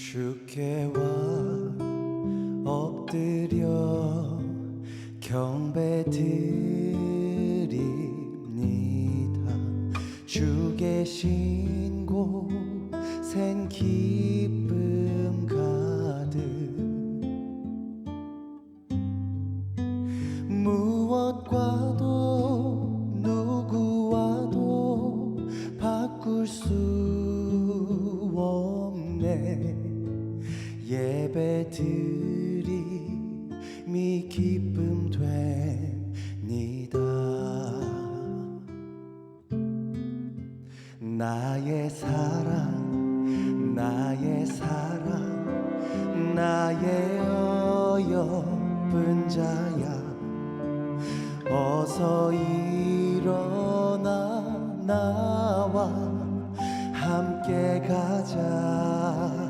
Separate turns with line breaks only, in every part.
주께 와 엎드려 경배 드립니다. 주 계신 곳엔 기쁨 기쁨 됩니다. 나의 사랑 나의 사랑 나의 어여쁜 자야. 어서 일어나 나와 함께 가자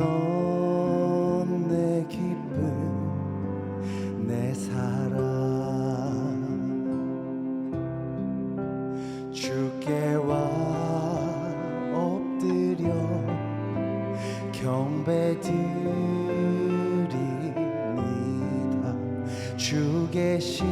넌내 기쁨 내 사랑. 주께 와 엎드려 경배드립니다. 주 계신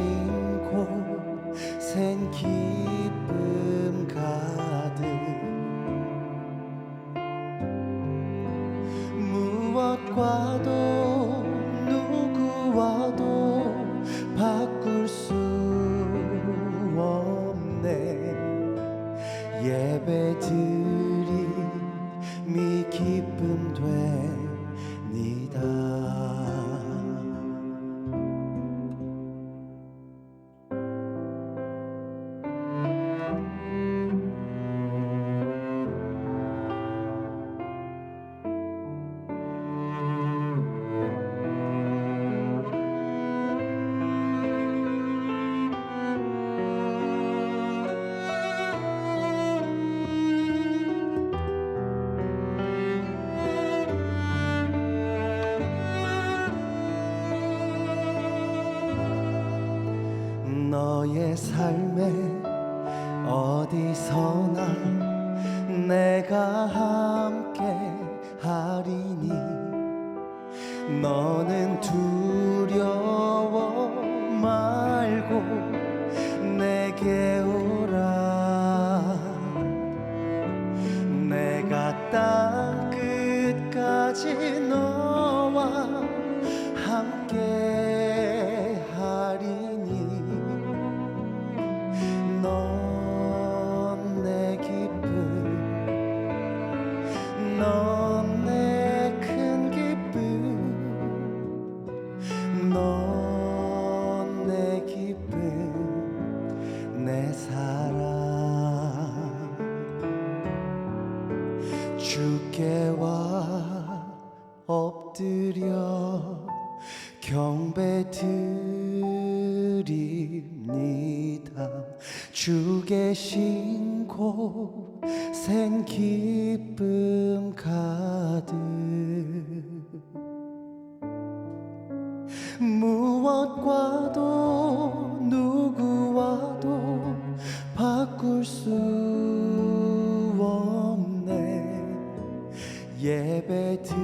삶에 어디서나 내가 함께 하리니 너는 두 엎드려 경배 드립니다. 주 계신 곳엔 기쁨 가득. 무엇과도 누구와도 바꿀 수 없네. 예배 드